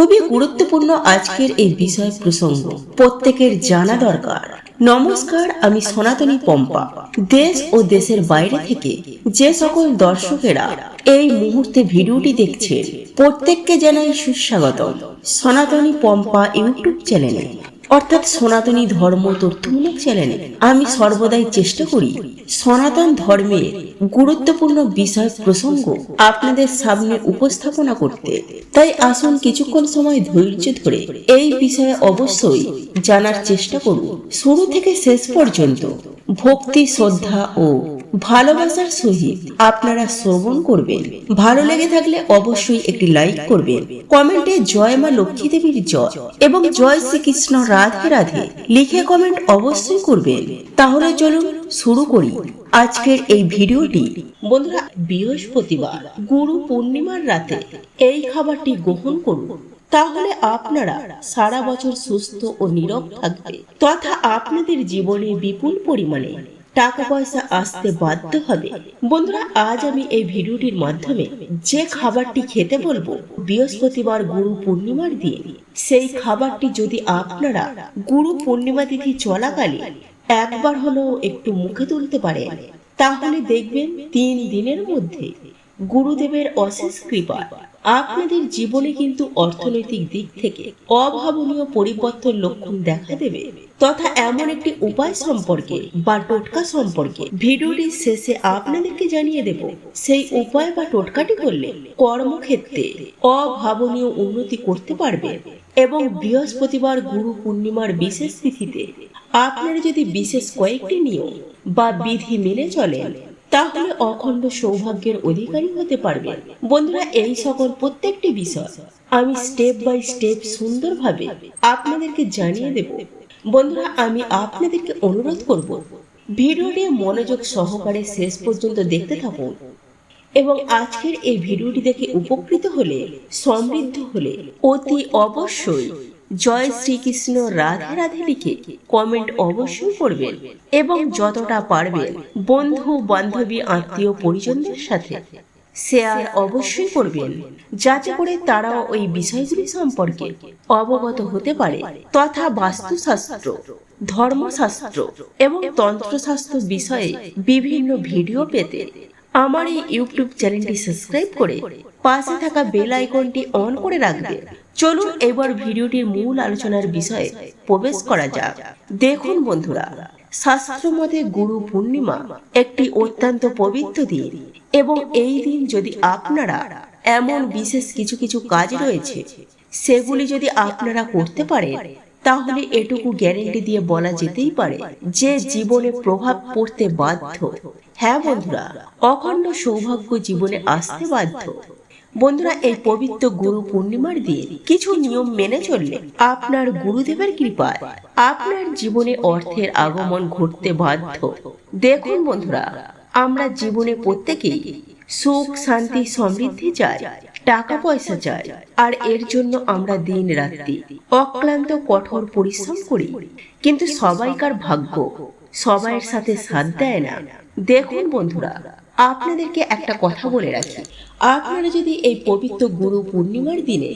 খুবই গুরুত্বপূর্ণ আজকের এই বিষয় প্রসঙ্গ। প্রত্যেকের জানা দরকার। নমস্কার, আমি সনাতনী পম্পা। দেশ ও দেশের বাইরে থেকে যে সকল দর্শকেরা এই মুহূর্তে ভিডিওটি দেখছে প্রত্যেককে জানাই সুস্বাগতম। সনাতনী পম্পা ইউটিউব চ্যানেলে অর্থাৎ সনাতনী ধর্ম তথ্যমূলক চ্যানেলে। আমি সর্বদাই চেষ্টা করি সনাতন ধর্মের গুরুত্বপূর্ণ বিষয় প্রসঙ্গ আপনাদের সামনে উপস্থাপনা করতে। তাই আসুন কিছুক্ষণ সময় ধৈর্য ধরে এই বিষয়ে অবশ্যই জানার চেষ্টা করুন। শুরু থেকে শেষ পর্যন্ত ভক্তি, শ্রদ্ধা ও ভালোবাসার সহিত আপনারা শ্রবণ করবেন। ভালো লেগে থাকলে অবশ্যই একটি লাইক করবেন। কমেন্টে জয় মা লক্ষ্মী দেবীর জয় এবং জয় শ্রীকৃষ্ণ রাধে রাধে লিখে কমেন্ট অবশ্যই করবেন। তাহলে চলুন শুরু করি। আজকের এই ভিডিওটি বন্ধুরা বৃহস্পতিবার, গুরু পূর্ণিমার রাতে এই খাবারটি গ্রহণ করুন। তাহলে আপনারা সারা বছর সুস্থ ও নীরব থাকবে। তথা আপনাদের জীবনে বিপুল পরিমাণে টাকা পয়সা আসতে বাধ্য হবে। বন্ধুরা, আজ আমি এই ভিডিওটির মাধ্যমে যে খাবারটি খেতে বলব, বৃহস্পতিবার গুরু পূর্ণিমার দিয়ে সেই খাবারটি যদি আপনারা গুরু পূর্ণিমা তিথি চলাকালীন একবার হলেও একটু মুখে তুলতে পারে তাহলে দেখবেন তিন দিনের মধ্যে গুরুদেবের অশেষ কৃপা আপনাদের জীবনে কিন্তু অর্থনৈতিক দিক থেকে অভাবনীয় পরিবর্তন লক্ষণ দেখা দেবে, তথা এমন একটি উপায় সম্পর্কে বা টোটকা সম্পর্কে ভিডিওটির শেষে আপনাদেরকে জানিয়ে দেব। সেই উপায় বা টোটকাটি করলে কর্মক্ষেত্রে অভাবনীয় উন্নতি করতে পারবে এবং বৃহস্পতিবার গুরু পূর্ণিমার বিশেষ তিথিতে আপনারা যদি বিশেষ কয়েকটি নিয়ম বা বিধি মেনে চলেন তাহলে অখণ্ড সৌভাগ্যের অধিকারী হতে পারবে। বন্ধুরা, এই সকল প্রত্যেকটি বিষয় আমি স্টেপ বাই স্টেপ সুন্দরভাবে আপনাদেরকে জানিয়ে দেব। বন্ধুরা, আমি আপনাদেরকে অনুরোধ করব, ভিডিওটি মনোযোগ সহকারে শেষ পর্যন্ত দেখতে থাকুন এবং আজকের এই ভিডিওটি দেখে উপকৃত হলে, সমৃদ্ধ হলে অতি অবশ্যই জয় শ্রীকৃষ্ণ রাধে রাধে লিখে কমেন্ট অবশ্যই করবেন এবং যতটা পারবেন বন্ধু, বান্ধবী, আত্মীয়, পরিজনদের সাথে শেয়ার অবশ্যই করবেন যাতে করে তারাও ওই বিষয়গুলি সম্পর্কে অবগত হতে পারে। তথা বাস্তুশাস্ত্র, ধর্মশাস্ত্র এবং তন্ত্রশাস্ত্র বিষয়ে বিভিন্ন ভিডিও পেতে আমার এই ইউটিউব চ্যানেলটি সাবস্ক্রাইব করে পাশে থাকা বেল আইকনটি অন করে রাখবে। চলুন এবার ভিডিওটির মূল আলোচনার বিষয়ে প্রবেশ করা যাক। দেখুন বন্ধুরা, শাস্ত্র মতে গুরু পূর্ণিমা একটি অত্যন্ত পবিত্র দিন এবং এই দিন যদি আপনারা এমন বিশেষ কিছু কিছু কাজ রয়েছে, সেগুলি যদি আপনারা করতে পারেন, তাহলে এটুকু গ্যারেন্টি দিয়ে বলা যেতেই পারে যে জীবনে প্রভাব পড়তে বাধ্য। হ্যাঁ বন্ধুরা, অখণ্ড সৌভাগ্য জীবনে আসতে বাধ্য। বন্ধুরা, এই পবিত্র গুরু পূর্ণিমার দিন কিছু নিয়ম মেনে চললে আপনার গুরুদেবের কৃপায় আপনার জীবনে অর্থের আগমন ঘটতে বাধ্য। দেখুন বন্ধুরা, আমরা জীবনে প্রত্যেকেই সুখ, শান্তি, সমৃদ্ধি চাই, টাকা পয়সা চাই, আর এর জন্য আমরা দিন রাত্রি অক্লান্ত, কঠোর পরিশ্রম করি। কিন্তু সবাইকার ভাগ্য সবাইয়ের সাথে সাথ দেয় না। দেখুন বন্ধুরা আপনাদেরকে একটা কথা বলে রাখি। আপনারা যদি এই পবিত্র গুরু পূর্ণিমার দিনে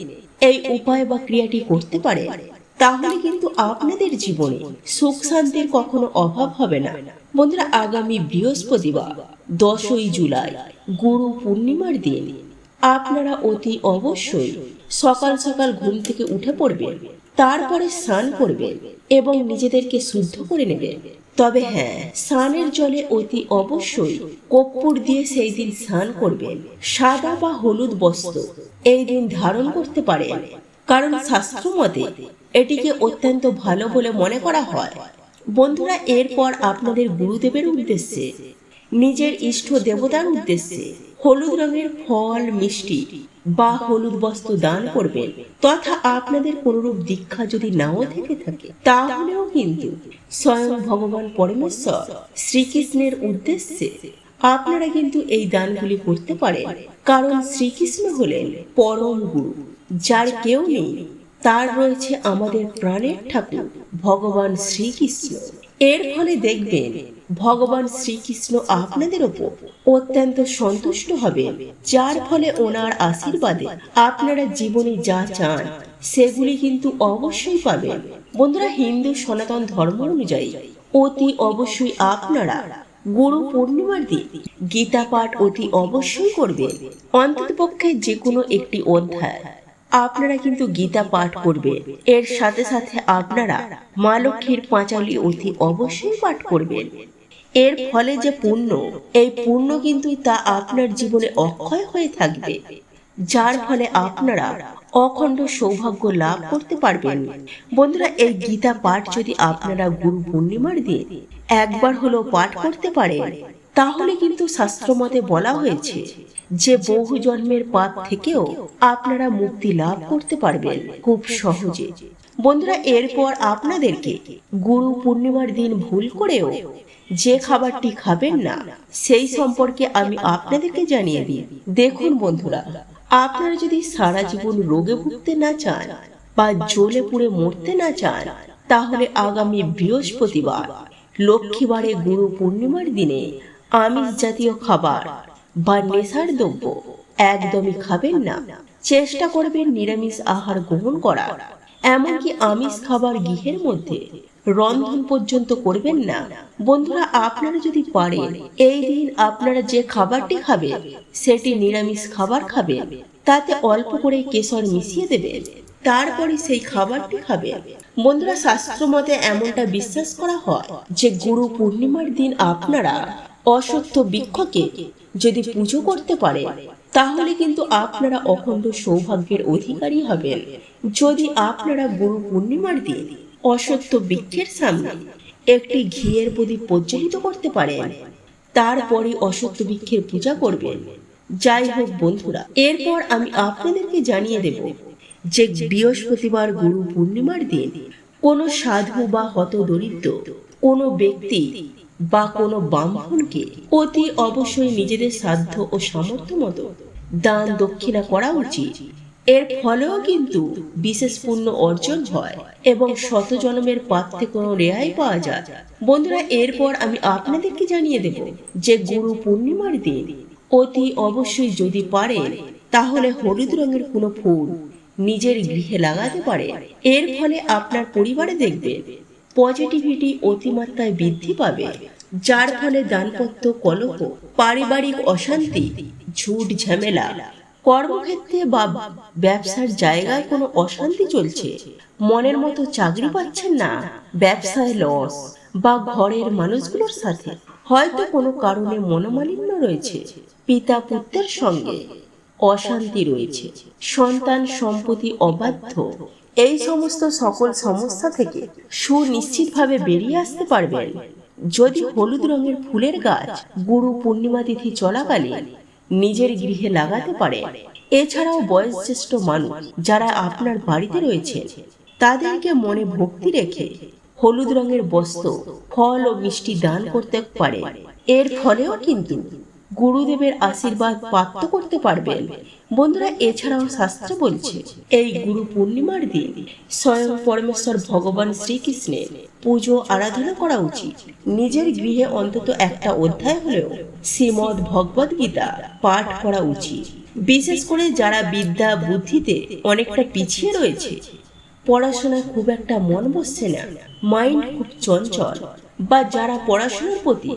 এই উপায় বা ক্রিয়াটি করতে পারেন তাহলে কিন্তু আপনাদের জীবনে সুখ শান্তির কখনো অভাব হবে না। বন্ধুরা, আগামী বৃহস্পতিবার, দশই জুলাই, গুরু পূর্ণিমার দিন, আপনারা অতি অবশ্যই সকাল সকাল ঘুম থেকে উঠে পড়বেন, তারপরে স্নান করবেন এবং নিজেদেরকে শুদ্ধ করে নেবেন। তবে হ্যাঁ স্নানের জলে অতি অবশ্যই কপ্পুর দিয়ে সেই দিন স্নান করবেন। সাদা বা হলুদ বস্ত্র এই দিন ধারণ করতে পারেন। কারণ শাস্ত্র মতে এটিকে অত্যন্ত ভালো বলে মনে করা হয়। বন্ধুরা, এরপর আপনাদের গুরুদেবের উদ্দেশ্যে নিজের ইষ্ট দেবতার উদ্দেশ্যে হলুদ রঙের ফল, মিষ্টি বা হলুদ বস্ত্র দান করবেন। তথা আপনাদের কোনরূপ দীক্ষা যদি নাও থেকে থাকে, তাহলেও কিন্তু স্বয়ং ভগবান পরমেশ্বর শ্রীকৃষ্ণের উদ্দেশ্যে আপনারা কিন্তু এই দানগুলি করতে পারেন। কারণ শ্রীকৃষ্ণ হলেন পরম গুরু, যার কেউ নেই। তার রয়েছে আমাদের প্রাণের ঠাকুর, ভগবান শ্রীকৃষ্ণ। এর ফলে দেখবেন ভগবান শ্রীকৃষ্ণ আপনাদের ওপর অত্যন্ত সন্তুষ্ট হবেন। যার ফলে ওনার আশীর্বাদে আপনারা জীবনে যা চান, সেগুলি কিন্তু অবশ্যই পাবেন। বন্ধুরা, হিন্দু সনাতন ধর্ম অনুযায়ী অতি অবশ্যই আপনারা গুরু পূর্ণিমার দিন গীতা পাঠ অতি অবশ্যই করবেন। অন্ততপক্ষে যে কোনো একটি অধ্যায় আপনারা কিন্তু গীতা পাঠ করবেন। এর সাথে সাথে আপনারা মা লক্ষ্মীর পাঁচালি অতি অবশ্যই পাঠ করবেন। এর ফলে যে পুণ্য এই পুণ্য কিন্তু তা আপনার জীবনে অক্ষয় হয়ে থাকবে, যার ফলে আপনারা অখণ্ড সৌভাগ্য লাভ করতে পারবেন। বন্ধুরা, এই গীতা পাঠ যদি আপনারা গুরু পূর্ণিমার দিন একবার হলো পাঠ করতে পারেন, তাহলে কিন্তু শাস্ত্রমতে বলা হয়েছে যে বহু জন্মের পাপ থেকেও আপনারা মুক্তি লাভ করতে পারবেন, খুব সহজে। বন্ধুরা, এরপর আপনাদেরকে গুরু পূর্ণিমার দিন ভুল করেও যে খাবারটি খাবেন না, সেই সম্পর্কে আমি আপনাদেরকে জানিয়ে দিই। দেখুন বন্ধুরা, আপনারা যদি সারা জীবন রোগে ভুগতে না চান বা জ্বলে পুড়ে মরতে না চান, তাহলে আগামী বৃহস্পতিবার, লক্ষ্মীবারে গুরু পূর্ণিমার দিনে আমিষ জাতীয় খাবার বা নেশার দ্রব্য একদমই খাবেন না। চেষ্টা করবেন নিরামিষ আহার গ্রহণ করা এমনকি আমিষ খাবার গৃহের মধ্যে রন্ধন পর্যন্ত করবেন না। বন্ধুরা আপনারা যদি পারেন এই দিন আপনারা যে খাবারটি খাবেন সেটি নিরামিষ খাবার খাবেন। তাতে অল্প করে কেশর মিশিয়ে দেবেন। তারপরে সেই খাবারটি খাবে বন্ধুরা শাস্ত্র মতে এমনটা বিশ্বাস করা হয় যে গুরু পূর্ণিমার দিন আপনারা অসত্য বৃক্ষকে যদি পুজো করতে পারেন তাহলে কিন্তু আপনারা অখণ্ড সৌভাগ্যের অধিকারী হবেন। যদি আপনারা গুরু পূর্ণিমার দিন অসত্য বৃক্ষের সামনে একটি ঘিয়ের প্রদীপ প্রজ্বলিত করতে পারেন তারপরে অসত্য বৃক্ষের পূজা করবেন। যাই হোক বন্ধুরা, এরপর আমি আপনাদেরকে জানিয়ে দেব যে বৃহস্পতিবার গুরু পূর্ণিমার দিন কোনো সাধু বা হত দরিদ্র, কোনো ব্যক্তি বা কোনো ব্রাহ্মণকে অতি অবশ্যই নিজেদের সাধ্য ও সামর্থ্য মতো দান দক্ষিণা করা উচিত। এর ফলেও কিন্তু বিশেষ পুণ্য অর্জন হয় এবং শত জন্মের পাপ থেকে কোনো রেহাই পাওয়া যায়। বন্ধুরা, এরপর আমি আপনাদেরকে জানিয়ে দেব যে গুরু পূর্ণিমার দিন অতি অবশ্যই যদি পারেন তাহলে হলুদ রঙের কোনো ফুল নিজের গৃহে লাগাতে পারে। এর ফলে আপনার পরিবারে দেখবেন পজিটিভিটি অতিমাত্রায় বৃদ্ধি পাবে। যার ফলে দানপত্য কলহ, পারিবারিক অশান্তি, ঝুট ঝামেলা, কর্মক্ষেত্রে বা ব্যবসার জায়গায় কোনো অশান্তি চলছে, মনের মতো চাকরি পাচ্ছেন না, ব্যবসায় লস বা ঘরের মানুষগুলোর সাথে। হয়তো কোনো কারণে মনোমালিন্য রয়েছে, পিতা পুত্রের সঙ্গে অশান্তি রয়েছে, সন্তান সম্পত্তি অবাধ্য, এই সমস্ত সকল সমস্যা থেকে সুনিশ্চিতভাবে বেরিয়ে আসতে পারবেন। যদি হলুদ রঙের ফুলের গাছ গুরু পূর্ণিমা তিথি চলাকালীন নিজের গৃহে লাগাতে পারে, এছাড়াও বয়োজ্যেষ্ঠ মানুষ যারা আপনার বাড়িতে রয়েছে, তাদেরকে মনে ভক্তি রেখে হলুদ রঙের বস্ত্র, ফল ও মিষ্টি দান করতে পারে। এর ফলেও কিন্তু গুরুদেবের আশীর্বাদ প্রাপ্ত করতে পারবেন। বন্ধুরা, এছাড়াও শাস্ত্র বলছে, এই গুরু পূর্ণিমার দিন স্বয়ং পরমেশ্বর ভগবান শ্রীকৃষ্ণের পুজো, আরাধনা করা উচিত। নিজের গৃহে অন্তত একটা অধ্যায় হলেও শ্রীমদ ভগবদ গীতা পাঠ করা উচিত। বিশেষ করে যারা বিদ্যা, বুদ্ধিতে অনেকটা পিছিয়ে রয়েছে, পড়াশোনায় খুব একটা মন বসছে না। মাইন্ড খুব চঞ্চল। বা যারা পড়াশোনার প্রতি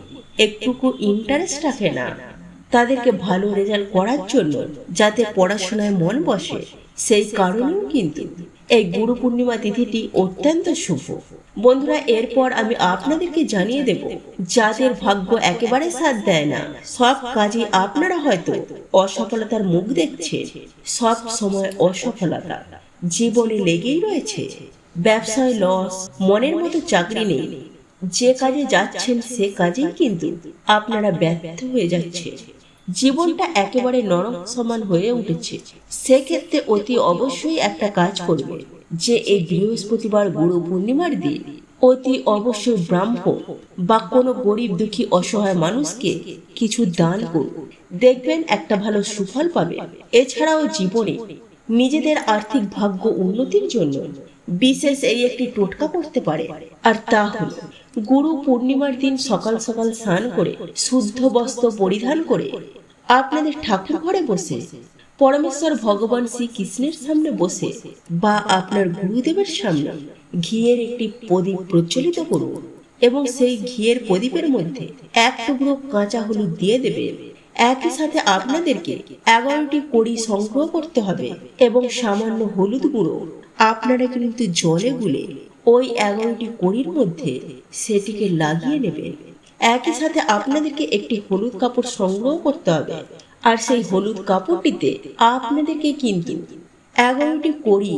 একটুকু ইন্টারেস্ট রাখে না, তাদেরকে ভালো রেজাল্ট করার জন্য যাতে পড়াশোনায় মন বসে, সেই কারণেও কিন্তু এই গুরু পূর্ণিমা তিথিটি অত্যন্ত শুভ। বন্ধুরা, এরপর আমি আপনাদেরকে জানিয়ে দেব, যাদের ভাগ্য একেবারে সাথ দেয় না, সব কাজে আপনারা হয়তো অসফলতার মুখ দেখছে সব সময় অসফলতা। জীবনে লেগেই রয়েছে, ব্যবসায় লস মনের মতো চাকরি নেই যে কাজে যাচ্ছেন সে কাজেই কিন্তু আপনারা ব্যর্থ হয়ে যাচ্ছে। জীবনটা একেবারে নরম সমান হয়ে উঠেছে। সেক্ষেত্রে অতি অবশ্যই একটা কাজ করবে যে এই বৃহস্পতিবার গুরু পূর্ণিমার দিন অতি অবশ্যই ব্রাহ্মণ বা কোনো গরিব দুঃখী অসহায় মানুষকে কিছু দান করুন। দেখবেন একটা ভালো সুফল পাবে। এছাড়াও জীবনে নিজেদের আর্থিক ভাগ্য উন্নতির জন্য বিশেষ এই একটি টোটকা করতে পারে। আর তা হল, গুরু পূর্ণিমার দিন সকাল সকাল স্নান করে, শুদ্ধ বস্ত্র পরিধান করে, আপনাদের ঠাকুর ঘরে বসে, পরমেশ্বর ভগবান শ্রীকৃষ্ণের সামনে বসে, বা আপনার গুরুদেবের সামনে ঘিয়ের একটি প্রদীপ প্রজ্বলিত করুন এবং সেই ঘিয়ের প্রদীপের মধ্যে এক টুকরো কাঁচা হলুদ দিয়ে দেবেন। একই সাথে আপনাদেরকে এগারোটি কড়ি সংগ্রহ করতে হবে এবং সামান্য হলুদ গুঁড়ো। আপনারা কিন্তু জলে গুলে ওই এগারোটি কড়ির মধ্যে সেটিকে লাগিয়ে নেবেন। একই সাথে আপনাদেরকে একটি হলুদ কাপড় সংগ্রহ করতে হবে। আর সেই হলুদ কাপড়টিতে আপনাদেরকে কিন্তু এগারোটি কড়ি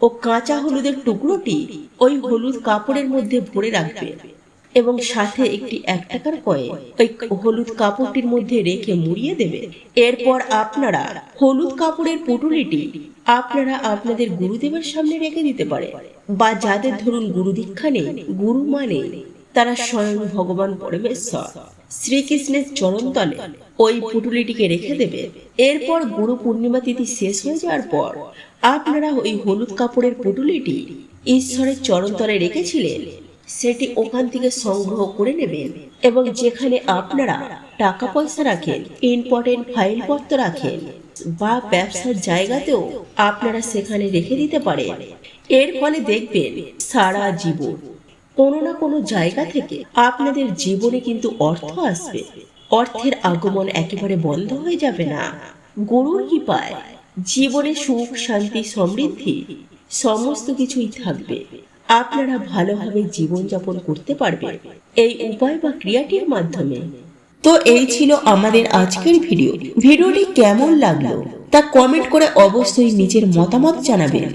ও কাঁচা হলুদের টুকরোটি ওই হলুদ কাপড়ের মধ্যে ভরে রাখবেন। এবং সাথে একটি এক টাকার কয়েন ওই হলুদ কাপড়টির মধ্যে রেখে মুড়িয়ে দেবে। এরপর আপনারা হলুদ কাপড়ের পুটুলিটি আপনারা আপনাদের গুরুদেবের সামনে রেখে দিতে পারে বা যাদের ধরুন গুরু দীক্ষা নেই, গুরু মানে তারা স্বয়ং ভগবান পরমেশ্বর, শ্রীকৃষ্ণের চরণতলে ওই পুটুলিটিকে রেখে দেবে। এরপর গুরু পূর্ণিমা তিথি শেষ হয়ে যাওয়ার পর আপনারা ওই হলুদ কাপড়ের পুটুলিটি ঈশ্বরের চরণতলে রেখেছিলেন। সেটি ওখান থেকে সংগ্রহ করে নেবেন এবং যেখানে আপনারা টাকা পয়সা রাখেন ইম্পর্টেন্ট ফাইলপত্র রাখেন বা ব্যবসার জায়গাতেও আপনারা সেখানে রেখে দিতে পারেন। এর ফলে দেখবেন সারা জীবন কোনো না কোনো জায়গা থেকে আপনাদের জীবনে কিন্তু অর্থ আসবে। অর্থের আগমন একেবারে বন্ধ হয়ে যাবে না। গরুর কি পায় জীবনে সুখ, শান্তি, সমৃদ্ধি সমস্ত কিছুই থাকবে। আপনারা ভালোভাবে জীবনযাপন করতে পারবেন এই উপায় বা ক্রিয়াটির মাধ্যমে। তো এই ছিল আমাদের আজকের ভিডিও। ভিডিওটি কেমন লাগল তা কমেন্ট করে অবশ্যই নিজের মতামত জানাবেন।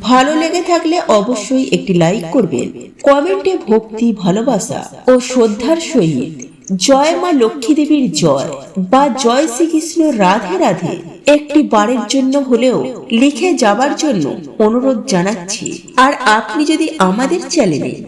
ভালো লেগে থাকলে অবশ্যই একটি লাইক করবেন। কমেন্টে ভক্তি, ভালোবাসা ও শ্রদ্ধার সহিত জয় মা লক্ষ্মী দেবীর জয় বা জয় শ্রীকৃষ্ণ রাধে রাধে একটি বারের জন্য হলেও লিখে যাবার জন্য অনুরোধ জানাচ্ছি। আর আপনি যদি আমাদের চ্যানেলে